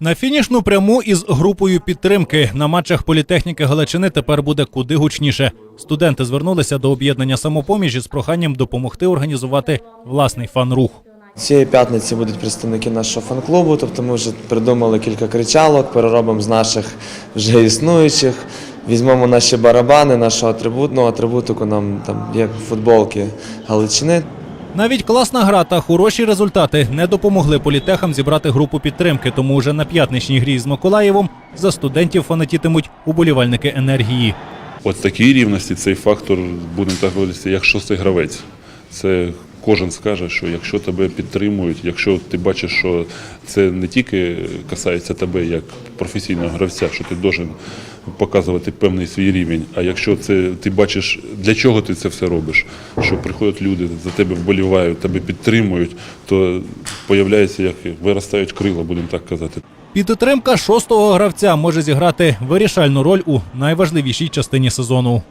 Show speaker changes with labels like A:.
A: На фінішну пряму із групою підтримки на матчах політехніки Галичини тепер буде куди гучніше. Студенти звернулися до об'єднання самопоміж із проханням допомогти організувати власний фан-рух.
B: Цієї п'ятниці будуть представники нашого фан-клубу, тобто ми вже придумали кілька кричалок, переробимо з наших вже існуючих. Візьмемо наші барабани, нашу атрибутну атрибутику, нам там є футболки Галичини.
A: Навіть класна гра та хороші результати не допомогли політехам зібрати групу підтримки, тому вже на п'ятничній грі з Миколаєвом за студентів фанатітимуть уболівальники енергії.
C: От такій рівності цей фактор, будемо так говорити, як шостий гравець. Це кожен скаже, що якщо тебе підтримують, якщо ти бачиш, що це не тільки касається тебе як професійного гравця, що ти должен показувати певний свій рівень, а якщо це ти бачиш, для чого ти це все робиш, що приходять люди, за тебе вболівають, тебе підтримують, то появляється, як виростають крила, будемо так казати.
A: Підтримка шостого гравця може зіграти вирішальну роль у найважливішій частині сезону.